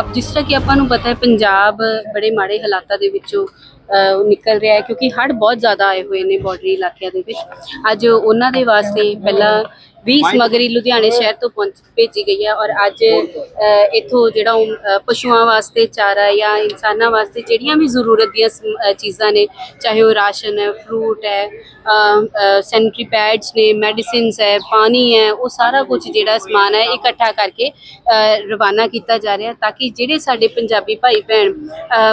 ਅਬ ਜਿਸ ਤਰ੍ਹਾਂ ਕਿ ਆਪਾਂ ਨੂੰ ਪਤਾ ਹੈ ਪੰਜਾਬ ਬੜੇ ਮਾੜੇ ਹਾਲਾਤਾਂ ਦੇ ਵਿੱਚੋਂ ਅਹ, ਨਿਕਲ ਰਿਹਾ ਹੈ ਕਿਉਂਕਿ ਹੜ੍ਹ ਬਹੁਤ ਜ਼ਿਆਦਾ ਆਏ ਹੋਏ ਨੇ ਬਾਰਡਰੀ ਇਲਾਕਿਆਂ ਦੇ ਵਿੱਚ। ਅੱਜ ਉਹਨਾਂ ਦੇ ਵਾਸਤੇ ਪਹਿਲਾਂ 20 ਸਮਗਰੀ ਲੁਧਿਆਣੇ ਸ਼ਹਿਰ ਤੋਂ ਪਹੁੰਚ ਭੇਜੀ ਗਈ ਹੈ ਔਰ ਅੱਜ ਇੱਥੋਂ ਜਿਹੜਾ ਪਸ਼ੂਆਂ ਵਾਸਤੇ ਚਾਰਾ ਜਾਂ ਇਨਸਾਨਾਂ ਵਾਸਤੇ ਜਿਹੜੀਆਂ ਵੀ ਜ਼ਰੂਰਤ ਦੀਆਂ ਚੀਜ਼ਾਂ ਨੇ ਚਾਹੇ ਉਹ ਰਾਸ਼ਨ ਹੈ ਫਰੂਟ ਹੈ ਸੈਨੀਟਰੀ ਪੈਡਸ ਨੇ ਮੈਡੀਸਿਨਸ ਹੈ ਪਾਣੀ ਹੈ ਉਹ ਸਾਰਾ ਕੁਝ ਜਿਹੜਾ ਸਮਾਨ ਹੈ ਇਕੱਠਾ ਕਰਕੇ ਰਵਾਨਾ ਕੀਤਾ ਜਾ ਰਿਹਾ ਤਾਂ ਕਿ ਜਿਹੜੇ ਸਾਡੇ ਪੰਜਾਬੀ ਭਾਈ ਭੈਣ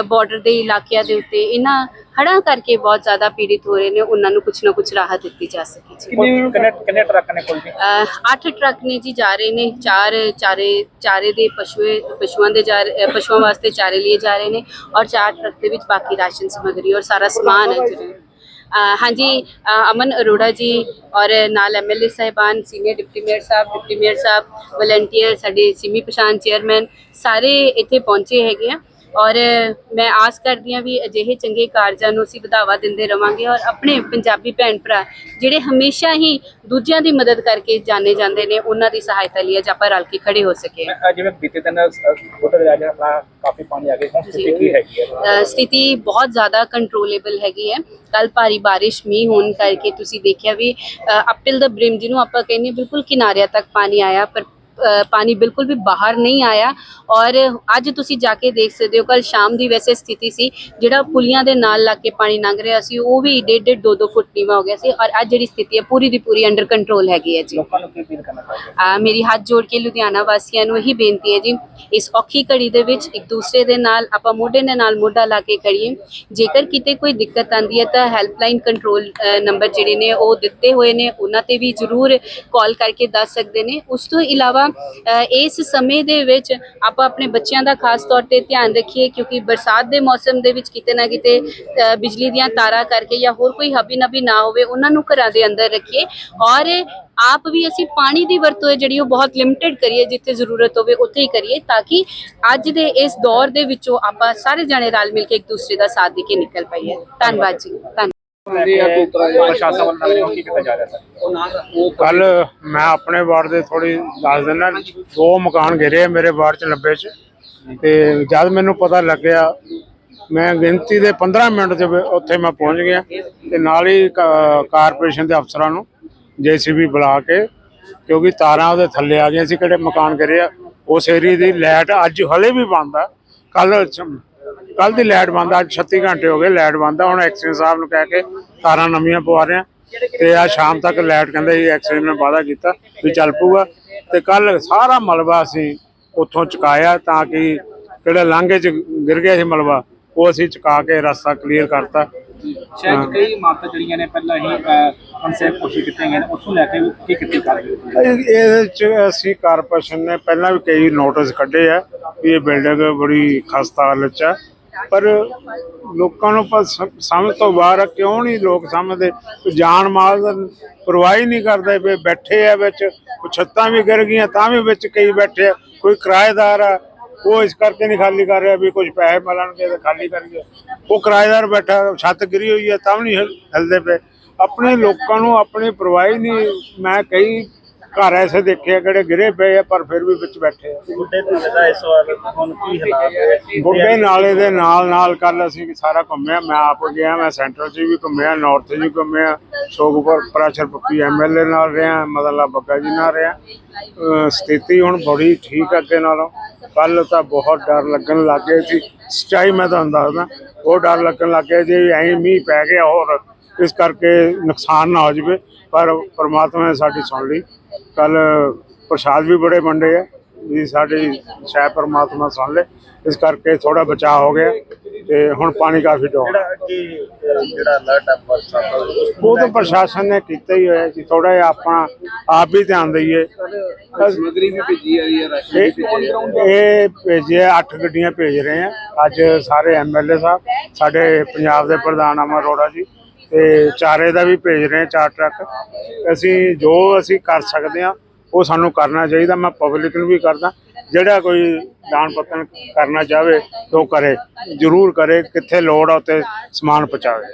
ਬਾਰਡਰ ਦੇ ਇਲਾਕਿਆਂ ਦੇ ਉੱਤੇ ਇਹਨਾਂ ਹੜ੍ਹਾਂ ਕਰਕੇ ਬਹੁਤ ਜ਼ਿਆਦਾ ਪੀੜਿਤ ਹੋ ਰਹੇ ਨੇ ਉਹਨਾਂ ਨੂੰ ਕੁਝ ਨਾ ਕੁਝ ਰਾਹਤ ਦਿੱਤੀ ਜਾ ਸਕੇ ਜੀ। ਕਿੰਨੇ ਕਿੰਨੇ ਟਰੱਕ ਨੇ ਕੋਲ ਜੀ? ਅਹ ਅੱਠ ਟਰੱਕ ਨੇ ਜੀ ਜਾ ਰਹੇ ਨੇ ਚਾਰ ਚਾਰੇ ਚਾਰੇ ਦੇ ਪਸ਼ੂਏ ਪਸ਼ੂਆਂ ਦੇ ਜਾ ਰਹੇ- ਅਹ ਪਸ਼ੂਆਂ ਵਾਸਤੇ ਚਾਰੇ ਲਈ ਜਾ ਰਹੇ ਨੇ ਔਰ ਚਾਰ ਟਰੱਕ ਦੇ ਵਿੱਚ ਬਾਕੀ ਰਾਸ਼ਨ ਸਮੱਗਰੀ ਔਰ ਸਾਰਾ ਸਮਾਨ ਹੈ ਜਿਹੜਾ ਅਹ ਹਾਂਜੀ ਅਹ ਅਮਨ ਅਰੋੜਾ ਜੀ ਔਰ ਨਾਲ ਐਮਐਲਏ ਸਾਹਿਬਾਨ ਸੀਨੀਅਰ ਡਿਪਟੀ ਮੇਅਰ ਸਾਹਿਬ ਡਿਪਟੀ ਮੇਅਰ ਸਾਹਿਬ ਵਲੰਟੀਅਰ ਸਾਡੇ ਸਿਮੀ ਪਛਾਣ ਚੇਅਰਮੈਨ ਸਾਰੇ ਇੱਥੇ ਪਹੁੰਚੇ ਹੈਗੇ ਆ। ਔਰ ਮੈਂ ਆਸ ਕਰਦੀ ਹਾਂ ਵੀ ਅਜਿਹੇ ਚੰਗੇ ਕਾਰਜਾਂ ਨੂੰ ਅਸੀਂ ਵਧਾਵਾ ਦਿੰਦੇ ਰਵਾਂਗੇ ਔਰ ਆਪਣੇ ਪੰਜਾਬੀ ਭੈਣ ਭਰਾ ਜਿਹੜੇ ਹਮੇਸ਼ਾ ਹੀ ਦੂਜਿਆਂ ਦੀ ਮਦਦ ਕਰਕੇ ਜਾਣੇ ਜਾਂਦੇ ਨੇ ਉਹਨਾਂ ਦੀ ਸਹਾਇਤਾ ਲਈ ਅੱਜ ਆਪਾਂ ਰਲ ਕੇ ਖੜੇ ਹੋ ਸਕੇ। ਜਿਵੇਂ ਬੀਤੇ ਦਿਨ ਹੋਟਲ ਰਾਜਾ ਆਪਣਾ ਕਾਫੀ ਪਾਣੀ ਆ ਗਿਆ ਹੁਣ ਸਥਿਤੀ ਕੀ ਹੈਗੀ ਹੈ? ਸਥਿਤੀ ਬਹੁਤ ਜ਼ਿਆਦਾ ਕੰਟਰੋਲੇਬਲ ਹੈਗੀ ਹੈ। ਕੱਲ ਭਾਰੀ ਬਾਰਿਸ਼ ਮੀਂਹ ਹੋਣ ਕਰਕੇ ਤੁਸੀਂ ਦੇਖਿਆ ਵੀ ਅਪ ਟਿਲ ਦਾ ਬ੍ਰਿਮ ਜਿਹਨੂੰ ਆਪਾਂ ਕਹਿੰਦੇ ਬਿਲਕੁਲ ਕਿਨਾਰਿਆਂ ਤੱਕ ਪਾਣੀ ਆਇਆ ਪਰ ਪਾਣੀ ਬਿਲਕੁਲ ਵੀ ਬਾਹਰ ਨਹੀਂ ਆਇਆ ਔਰ ਅੱਜ ਤੁਸੀਂ ਜਾ ਕੇ ਦੇਖ ਸਕਦੇ ਹੋ ਕੱਲ ਸ਼ਾਮ ਦੀ ਵੈਸੇ ਸਥਿਤੀ ਸੀ ਜਿਹੜਾ ਪੁਲੀਆਂ ਦੇ ਨਾਲ ਲੱਗ ਕੇ ਪਾਣੀ ਲੰਘ ਰਿਹਾ ਸੀ ਉਹ ਵੀ ਡੇਢ ਡੇਢ ਦੋ ਦੋ ਫੁੱਟ ਨੀਵਾ ਹੋ ਗਿਆ ਸੀ ਔਰ ਅੱਜ ਜਿਹੜੀ ਸਥਿਤੀ ਹੈ ਪੂਰੀ ਦੀ ਪੂਰੀ ਅੰਡਰ ਕੰਟਰੋਲ ਹੈਗੀ ਹੈ ਜੀ। ਲੋਕਾਂ ਨੂੰ ਕੀ ਅਪੀਲ ਕਰਨਾ ਚਾਹੀਦਾ ਆ ਮੇਰੀ ਹੱਥ ਜੋੜ ਕੇ ਲੁਧਿਆਣਾ ਵਾਸੀਆਂ ਨੂੰ ਇਹੀ ਬੇਨਤੀ ਹੈ ਜੀ ਇਸ ਔਖੀ ਘੜੀ ਦੇ ਵਿੱਚ ਇੱਕ ਦੂਸਰੇ ਦੇ ਨਾਲ ਆਪਾਂ ਮੋਢੇ ਦੇ ਨਾਲ ਮੋਢਾ ਲਾ ਕੇ ਕਰੀਏ ਜੇਕਰ ਕਿਤੇ ਕੋਈ ਦਿੱਕਤ ਆਂਦੀ ਹੈ ਤਾਂ ਹੈਲਪਲਾਈਨ ਕੰਟਰੋਲ ਨੰਬਰ ਜਿਹੜੇ ਨੇ ਉਹ ਦਿੱਤੇ ਹੋਏ ਨੇ ਉਹਨਾਂ ਤੇ ਵੀ ਜ਼ਰੂਰ ਕਾਲ ਕਰਕੇ ਦੱਸ ਸਕਦੇ ਨੇ। ਉਸ ਤੋਂ ਇਲਾਵਾ ਇਸ ਸਮੇਂ ਦੇ ਵਿੱਚ ਆਪਾਂ ਆਪਣੇ ਬੱਚਿਆਂ ਦਾ ਖਾਸ ਤੌਰ ਤੇ ਧਿਆਨ ਰੱਖੀਏ, ਕਿਉਂਕਿ ਬਰਸਾਤ ਦੇ ਮੌਸਮ ਦੇ ਵਿੱਚ ਕਿਤੇ ਨਾ ਕਿਤੇ ਬਿਜਲੀ ਦੀਆਂ ਤਾਰਾਂ ਕਰਕੇ ਜਾਂ ਹੋਰ ਕੋਈ ਹਬੀ ਨਬੀ ਨਾ ਹੋਵੇ, ਉਹਨਾਂ ਨੂੰ ਘਰਾਂ ਦੇ ਅੰਦਰ ਰੱਖੀਏ। ਔਰ ਆਪ ਵੀ ਅਸੀਂ ਪਾਣੀ ਦੀ ਵਰਤੋਂ ਹੈ, ਜਿਹੜੀ ਉਹ ਬਹੁਤ ਲਿਮਟਿਡ ਕਰੀਏ, ਜਿੱਥੇ ਜ਼ਰੂਰਤ ਹੋਵੇ ਉੱਥੇ ਹੀ ਕਰੀਏ, ਤਾਂ ਕਿ ਅੱਜ ਦੇ ਇਸ ਦੌਰ ਦੇ ਵਿੱਚੋਂ ਆਪਾਂ ਸਾਰੇ ਜਣੇ ਰਲ ਮਿਲ ਕੇ ਇੱਕ ਦੂਸਰੇ ਦਾ ਸਾਥ ਦੇ ਕੇ ਨਿਕਲ ਪਾਈਏ। ਧੰਨਵਾਦ ਜੀ, ਧੰਨਵਾਦ। ਪ੍ਰਸ਼ਾਸਨ ਵੱਲੋਂ ਨਵੇਂ ਕੀ ਕੀਤਾ ਜਾ ਰਿਹਾ ਸਰ? ਕੱਲ ਮੈਂ ਆਪਣੇ ਵਾਰਡ ਦੇ ਥੋੜੀ ਦੱਸ ਦਿੰਦਾ ਦੋ ਮਕਾਨ ਗਿਰੇ ਆ ਮੇਰੇ ਵਾਰਡ ਚ 90 ਚ। ਤੇ ਜਦ ਮੈਨੂੰ ਪਤਾ ਲੱਗਿਆ ਮੈਂ ਗਿਣਤੀ ਦੇ 15 ਮਿੰਟ ਚ ਉੱਥੇ ਮੈਂ ਪਹੁੰਚ ਗਿਆ ਤੇ ਨਾਲ ਹੀ ਕਾਰਪੋਰੇਸ਼ਨ ਦੇ ਅਫਸਰਾਂ ਨੂੰ ਜੀਸੀਬੀ ਬੁਲਾ ਕੇ ਕਿਉਂਕਿ ਤਾਰਾਂ ਉਹਦੇ ਥੱਲੇ ਆ ਗਈਆਂ ਸੀ ਕਿਹੜੇ ਮਕਾਨ ਗਿਰੇ ਆ। ਉਸ ਏਰੀਏ ਦੀ ਲਾਈਟ ਅੱਜ ਹਲੇ ਵੀ ਬੰਦ ਆ। ਕੱਲ ਕੱਲ ਦੀ ਲਾਈਟ ਬੰਦ ਅੱਜ 36 ਘੰਟੇ ਹੋ ਗਏ ਲਾਈਟ ਬੰਦ ਆ। ਹੁਣ ਐਕਸੀਅਨ ਸਾਹਿਬ ਨੂੰ ਕਹਿ ਕੇ ਤਾਰਾਂ ਨਵੀਆਂ ਪਵਾ ਰਹੇ ਆ ਤੇ ਆ ਸ਼ਾਮ ਤੱਕ ਲਾਈਟ ਕਹਿੰਦੇ ਸੀ ਐਕਸੀਅਨ ਨੇ ਵਾਅਦਾ ਕੀਤਾ ਵੀ ਚੱਲ ਪਊਗਾ। ਤੇ ਕੱਲ ਸਾਰਾ ਮਲਬਾ ਅਸੀਂ ਉੱਥੋਂ ਚੁਕਾਇਆ ਤਾਂ ਕਿ ਕਿਹੜੇ ਲਾਂਘੇ ਚ ਗਿਰ ਗਿਆ ਸੀ ਮਲਬਾ ਉਹ ਅਸੀਂ ਚੁਕਾ ਕੇ ਰਸਤਾ ਕਲੀਅਰ ਕਰਤਾ। ਸ਼ਾਇਦ ਕਈ ਇਮਾਰਤਾਂ ਜਿਹੜੀਆਂ ਨੇ ਪਹਿਲਾਂ ਹੀ ਅਨਸੇਫ ਕੋਸ਼ਿਸ਼ ਕੀਤੀਆਂ ਗਈਆਂ ਨੇ ਉਸਨੂੰ ਲੈ ਕੇ ਕੀ ਕੀਤੀ ਕਰ ਰਹੀ ਹੈ? ਇਹ- ਇਹਦੇ ਚ ਅਸੀਂ ਕਾਰਪੋਰੇਸ਼ਨ ਨੇ ਪਹਿਲਾਂ ਵੀ ਕਈ ਨੋਟਿਸ ਕੱਢੇ ਆ ਵੀ ਇਹ ਬਿਲਡਿੰਗ ਬੜੀ ਖਸਤਾ ਹਾਲਤ ਚ ਹੈ ਪਰ ਲੋਕਾਂ ਨੂੰ ਪਰ ਸਮਝ ਤੋਂ ਬਾਹਰ ਆ, ਕਿਉਂ ਨਹੀਂ ਲੋਕ ਸਮਝਦੇ? ਕੋਈ ਜਾਨ ਮਾਲ ਦਾ ਪਰਵਾਹ ਹੀ ਨਹੀਂ ਕਰਦੇ ਵੀ ਬੈਠੇ ਆ ਵਿੱਚ, ਕੋਈ ਛੱਤਾਂ ਵੀ ਗਿਰ ਗਈਆਂ ਤਾਂ ਵੀ ਵਿੱਚ ਕਈ ਬੈਠੇ ਆ, ਕੋਈ ਕਿਰਾਏਦਾਰ ਆ, ਉਹ ਇਸ ਕਰਕੇ ਨਹੀਂ ਖਾਲੀ ਕਰ ਰਿਹਾ ਵੀ ਕੁਝ ਪੈਸੇ ਮਿਲਣਗੇ ਤਾਂ ਖਾਲੀ ਕਰੀਏ। ਉਹ ਕਿਰਾਏਦਾਰ ਬੈਠਾ, ਛੱਤ ਗਿਰੀ ਹੋਈ ਹੈ ਤਾਂ ਵੀ ਨਹੀਂ ਹਿਲ- ਹਿਲਦੇ ਪਏ। ਆਪਣੇ ਲੋਕਾਂ ਨੂੰ ਆਪਣੀ ਪਰਵਾਹ ਹੀ ਨਹੀਂ, ਮੈਂ ਕਈ ਘਰ ਐਸੇ ਦੇਖੇ ਆ ਕਿਹੜੇ ਗਿਰੇ ਪਏ ਆ ਪਰ ਫਿਰ ਵੀ ਵਿੱਚ ਬੈਠੇ ਆ। ਬੁੱਢੇ ਨਾਲੇ ਦਾ ਇਸ ਵਾਰ ਹੁਣ ਕੀ ਹਾਲਾਤ ਹੈ ਬੁੱਢੇ ਨਾਲੇ ਦੇ ਨਾਲ ਨਾਲ ਕੱਲ ਅਸੀਂ ਸਾਰਾ ਘੁੰਮਿਆ ਮੈਂ ਆਪ ਗਿਆ ਮੈਂ ਸੈਂਟਰ 'ਚ ਵੀ ਘੁੰਮਿਆ ਨਾਰਥ 'ਚ ਵੀ ਘੁੰਮਿਆ ਸ਼ੋਗਪੁਰ ਪ੍ਰਾਸ਼ਰ ਪੱਪੀ ਐਮਐਲਏ ਨਾਲ ਰਿਹਾ ਮਦਲਾ ਬੱਗਾ ਜੀ ਨਾਲ ਰਿਹਾ। ਸਥਿਤੀ ਹੁਣ ਬੜੀ ਠੀਕ ਆ ਅੱਗੇ ਨਾਲੋਂ। ਕੱਲ ਤਾਂ ਬਹੁਤ ਡਰ ਲੱਗਣ ਲੱਗ ਸੀ ਸੱਚਾਈ ਮੈਂ ਤੁਹਾਨੂੰ ਦੱਸਦਾ ਉਹ ਡਰ ਲੱਗਣ ਲੱਗ ਜੇ ਐਂ ਮੀਂਹ ਪੈ ਗਿਆ ਹੋਰ ਇਸ ਕਰਕੇ ਨੁਕਸਾਨ ਨਾ ਹੋ ਜਾਵੇ ਪਰ ਪ੍ਰਮਾਤਮਾ ਨੇ ਸਾਡੀ ਸੁਣ ਲਈ। ਕੱਲ ਪ੍ਰਸ਼ਾਦ ਵੀ ਬੜੇ ਵੰਡੇ ਆ ਵੀ ਸਾਡੀ ਸ਼ਾਇਦ ਪ੍ਰਮਾਤਮਾ ਸੁਣ ਲੇ। ਇਸ ਕਰਕੇ ਥੋੜਾ ਬਚਾਅ ਹੋ ਗਿਆ ਤੇ ਹੁਣ ਪਾਣੀ ਕਾਫੀ ਡਾਊਨ ਜਿਹੜਾ ਅਹ, ਜਿਹੜਾ ਅਲਰਟ ਬਰਸਾਤ ਦਾ ਉਹ ਤਾਂ ਪ੍ਰਸ਼ਾਸਨ ਨੇ ਕੀਤਾ ਹੀ ਹੋਇਆ ਸੀ ਥੋੜਾ ਜਿਹਾ ਆਪਣਾ ਆਪ ਵੀ ਧਿਆਨ ਦਈਏ। ਸਮਗਰੀ ਵੀ ਭੇਜੀ ਆ ਰਹੀ ਹੈ ਰਾਸ਼ਨ ਇਹ ਇਹ ਭੇਜੇ ਅੱਠ ਗੱਡੀਆਂ ਭੇਜ ਰਹੇ ਆ। ਅੱਜ ਸਾਰੇ ਐਮਐਲਏ ਸਾਹਿਬ ਸਾਡੇ ਪੰਜਾਬ ਦੇ ਪ੍ਰਧਾਨ ਅਮਰ ਅਰੋੜਾ ਜੀ ਤੇ ਚਾਰੇ ਦਾ ਵੀ ਭੇਜ ਰਹੇ ਚਾਰ ਟਰੱਕ। ਅਸੀਂ ਜੋ ਅਸੀਂ ਕਰ ਸਕਦੇ ਆ ਉਹ ਸਾਨੂੰ ਕਰਨਾ ਚਾਹੀਦਾ। ਮੈਂ ਪਬਲਿਕ ਨੂੰ ਵੀ ਕਰਦਾ, ਜਿਹੜਾ ਕੋਈ ਦਾਨ ਪੱਤਨ ਕਰਨਾ ਚਾਹਵੇ ਤਾਂ ਉਹ ਕਰੇ। ਜ਼ਰੂਰ ਕਰੇ, ਕਿੱਥੇ ਲੋੜ ਆ, ਉੱਥੇ ਸਮਾਨ ਪਹੁੰਚਾਵੇ।